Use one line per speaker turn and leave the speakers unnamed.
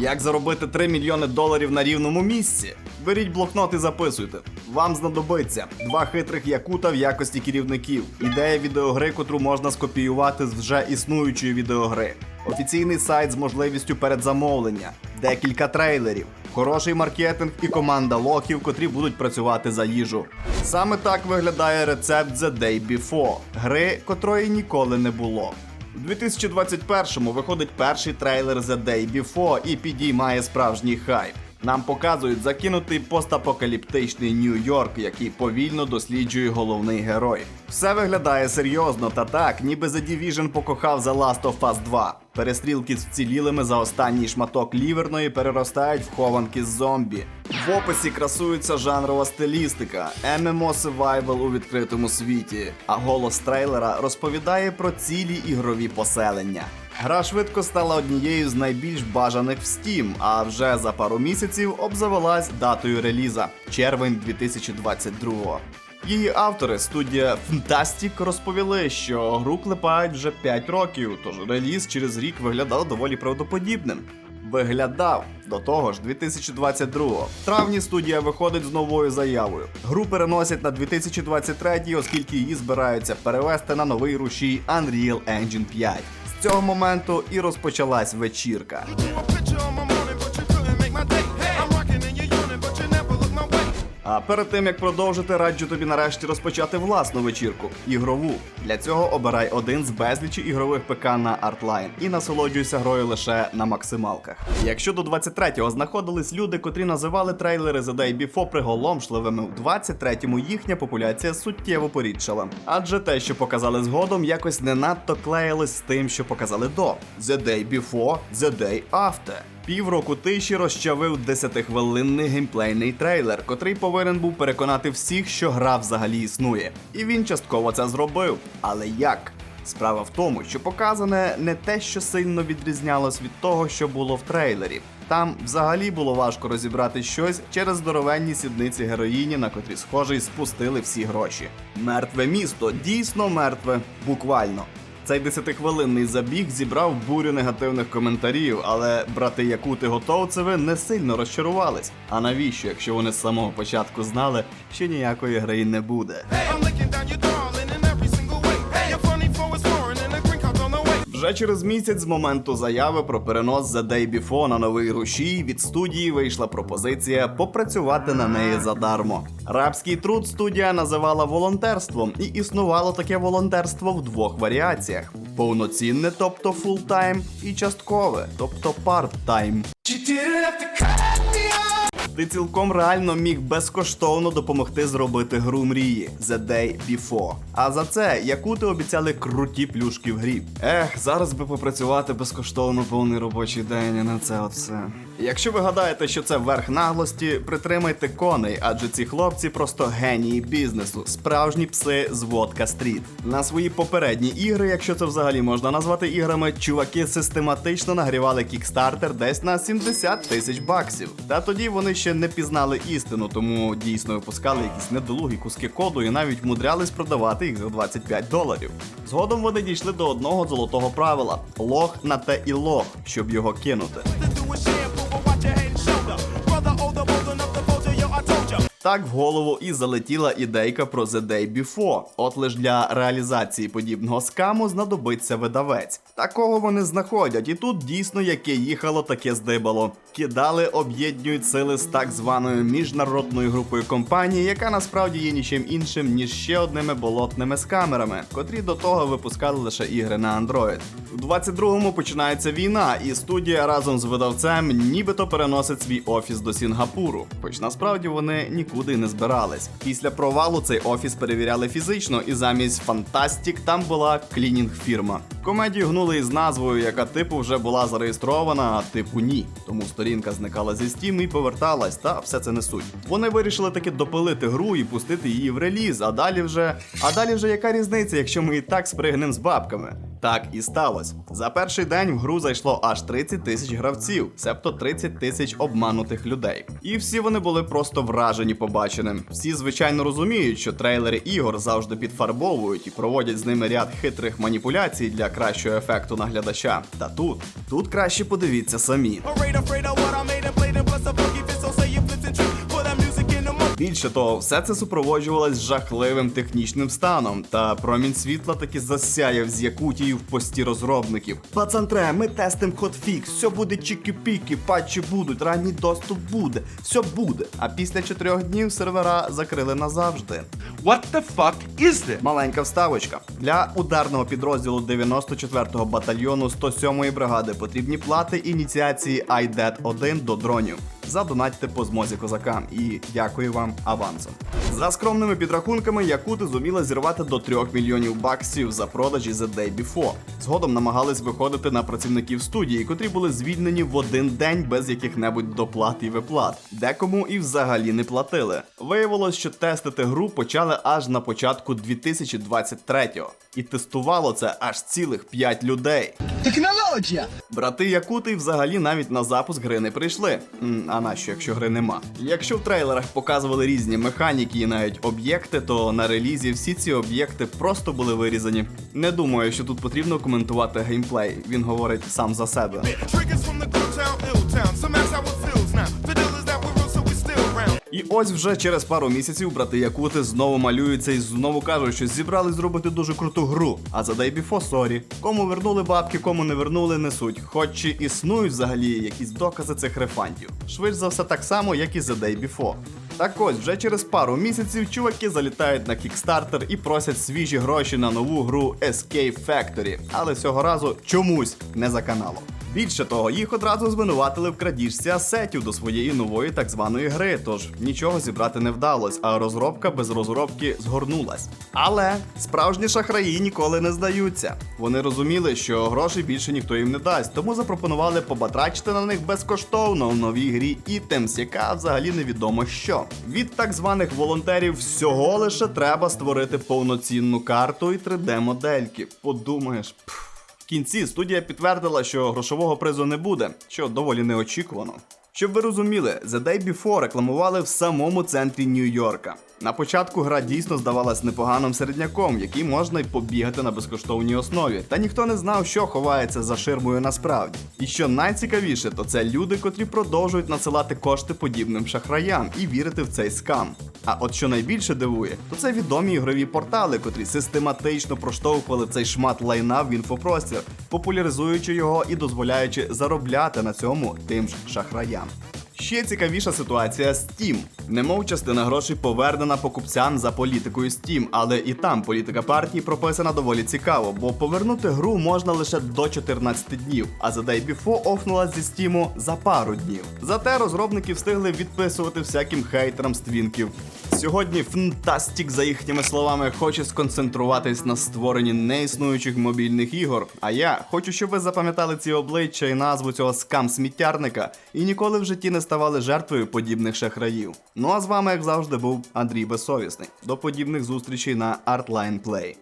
Як заробити 3 мільйони доларів на рівному місці? Беріть блокнот і записуйте. Вам знадобиться два хитрих якута в якості керівників. Ідея відеогри, котру можна скопіювати з вже існуючої відеогри. Офіційний сайт з можливістю передзамовлення, декілька трейлерів, хороший маркетинг і команда лохів, котрі будуть працювати за їжу. Саме так виглядає рецепт The Day Before, гри, котрої ніколи не було. У 2021-му виходить перший трейлер The Day Before і підіймає справжній хайп. Нам показують закинутий постапокаліптичний Нью-Йорк, який повільно досліджує головний герой. Все виглядає серйозно та так, ніби The Division покохав The Last of Us 2. Перестрілки з вцілілими за останній шматок ліверної переростають в хованки з зомбі. В описі красується жанрова стилістика, MMO Survival у відкритому світі, а голос трейлера розповідає про цілі ігрові поселення. Гра швидко стала однією з найбільш бажаних в Steam, а вже за пару місяців обзавелась датою реліза червень 2022-го. Її автори, студія Fantastic, розповіли, що гру клепають вже 5 років, тож реліз через рік виглядав доволі правдоподібним. Виглядав до того ж 2022-го. В травні студія виходить з новою заявою. Гру переносять на 2023, оскільки її збираються перевести на новий рушій Unreal Engine 5. Цього моменту і розпочалась вечірка. А перед тим як продовжити, раджу тобі нарешті розпочати власну вечірку ігрову. Для цього обирай один з безлічі ігрових ПК на Artline і насолоджуйся грою лише на максималках. Якщо до 23-го знаходились люди, котрі називали трейлери The Day Before приголомшливими, в 23-му їхня популяція суттєво порідшала. Адже те, що показали згодом, якось не надто клеїлось з тим, що показали до The Day Before, The Day After. Півроку тиші розчавив 10-хвилинний геймплейний трейлер, котрий повинен був переконати всіх, що гра взагалі існує. І він частково це зробив. Але як? Справа в тому, що показане не те, що сильно відрізнялось від того, що було в трейлері. Там взагалі було важко розібрати щось через здоровенні сідниці героїні, на котрі схожий спустили всі гроші. Мертве місто дійсно мертве, буквально. Цей десятихвилинний забіг зібрав бурю негативних коментарів, але брати Якути Готовцеви не сильно розчарувались. А навіщо, якщо вони з самого початку знали, що ніякої гри не буде? Вже через місяць з моменту заяви про перенос The Day Before на новий рушій від студії вийшла пропозиція попрацювати на неї задармо. Рабський труд студія називала волонтерством, і існувало таке волонтерство в двох варіаціях: повноцінне, тобто фултайм, і часткове, тобто парттайм. Ти цілком реально міг безкоштовно допомогти зробити гру мрії The Day Before. А за це яку ти обіцяли круті плюшки в грі. Ех, зараз би попрацювати безкоштовно повний робочий день на це от все. Якщо ви гадаєте, що це верх наглості, притримайте коней, адже ці хлопці просто генії бізнесу, справжні пси з Водка Стріт. На свої попередні ігри, якщо це взагалі можна назвати іграми, чуваки систематично нагрівали кікстартер десь на 70 тисяч баксів. Та тоді вони ще не пізнали істину, тому дійсно випускали якісь недолугі куски коду і навіть вмудрялись продавати їх за 25 доларів. Згодом вони дійшли до одного золотого правила: лох на те і лох, щоб його кинути. Так в голову і залетіла ідейка про The Day Before. От лиш для реалізації подібного скаму знадобиться видавець. Такого вони знаходять, і тут дійсно яке їхало, таке здибало. Кидали, об'єднують сили з так званою міжнародною групою компаній, яка насправді є нічим іншим, ніж ще одними болотними скамерами, котрі до того випускали лише ігри на Android. У 22-му починається війна, і студія разом з видавцем нібито переносить свій офіс до Сінгапуру. Хоч насправді вони нікуди не збирались. Після провалу цей офіс перевіряли фізично, і замість Fantastic там була клінінг фірма. Комедію гнули із назвою, яка типу вже була зареєстрована, а типу ні. Тому сторінка зникала зі Steam і поверталась, та все це не суть. Вони вирішили таки допилити гру і пустити її в реліз, а далі вже. А далі вже яка різниця, якщо ми і так спригнем з бабками? Так і сталося. За перший день в гру зайшло аж 30 тисяч гравців, себто 30 тисяч обманутих людей. І всі вони були просто вражені побаченим. Всі, звичайно, розуміють, що трейлери ігор завжди підфарбовують і проводять з ними ряд хитрих маніпуляцій для кращого ефекту на глядача. Та тут, тут краще подивіться самі. Більше того, все це супроводжувалось жахливим технічним станом, та промінь світла таки засяяв з Якутії в пості розробників. Пацантре, ми тестим хотфікс, все буде чікі-пікі, патчі будуть, ранній доступ буде, все буде. А після чотирьох днів сервера закрили назавжди.
What the fuck is this?
Маленька вставочка. Для ударного підрозділу 94-го батальйону 107-ї бригади потрібні плати ініціації IDET 1 до дронів. Задонатьте по змозі козакам і дякую вам авансом. За скромними підрахунками, якути зуміли зірвати до 3 мільйонів баксів за продажі The Day Before. Згодом намагались виходити на працівників студії, котрі були звільнені в один день без яких-небудь доплат і виплат. Декому і взагалі не платили. Виявилось, що тестити гру почали аж на початку 2023-го. І тестувало це аж цілих 5 людей.
Технологія!
Брати Якути взагалі навіть на запуск гри не прийшли. М, А нащо, якщо гри нема? Якщо в трейлерах показували різні механіки і навіть об'єкти, то на релізі всі ці об'єкти просто були вирізані. Не думаю, що тут потрібно коментувати геймплей. Він говорить сам за себе.
Triggers from the good town, ill town. Some ask how it
І ось вже через пару місяців брати Якути знову малюються і знову кажуть, що зібрали зробити дуже круту гру. А за Day Before sorry. Кому вернули бабки, кому не вернули, не суть. Хоч чи існують взагалі якісь докази цих рефандів. Швидше за все так само, як і за Day Before. Так ось, вже через пару місяців чуваки залітають на Kickstarter і просять свіжі гроші на нову гру Escape Factory, але цього разу чомусь не за каналом. Більше того, їх одразу звинуватили в крадіжці асетів до своєї нової так званої гри, тож нічого зібрати не вдалось, а розробка без розробки згорнулась. Але справжні шахраї ніколи не здаються. Вони розуміли, що грошей більше ніхто їм не дасть, тому запропонували побатрачити на них безкоштовно в новій грі Items, яка взагалі невідомо що. Від так званих волонтерів всього лише треба створити повноцінну карту і 3D-модельки. Подумаєш. пф. Кінці студія підтвердила, що грошового призу не буде, що доволі неочікувано. Щоб ви розуміли, The Day Before рекламували в самому центрі Нью-Йорка. На початку гра дійсно здавалась непоганим середняком, який можна й побігати на безкоштовній основі. Та ніхто не знав, що ховається за ширмою насправді. І що найцікавіше, то це люди, котрі продовжують надсилати кошти подібним шахраям і вірити в цей скам. А от що найбільше дивує, то це відомі ігрові портали, котрі систематично проштовхували цей шмат лайна в інфопростір, популяризуючи його і дозволяючи заробляти на цьому тим ж шахраям. Ще цікавіша ситуація з Steam. Немов частина грошей повернена покупцям за політикою Steam, але і там політика партії прописана доволі цікаво, бо повернути гру можна лише до 14 днів, а за Day Before офнула зі Steam за пару днів. Зате розробники встигли відписувати всяким хейтерам з твінків. Сьогодні Фантастік, за їхніми словами, хоче сконцентруватись на створенні неіснуючих мобільних ігор. А я хочу, щоб ви запам'ятали ці обличчя і назву цього скам-сміттярника і ніколи в житті не ставали жертвою подібних шахраїв. Ну а з вами, як завжди, був Андрій Безсовісний. До подібних зустрічей на Artline Play.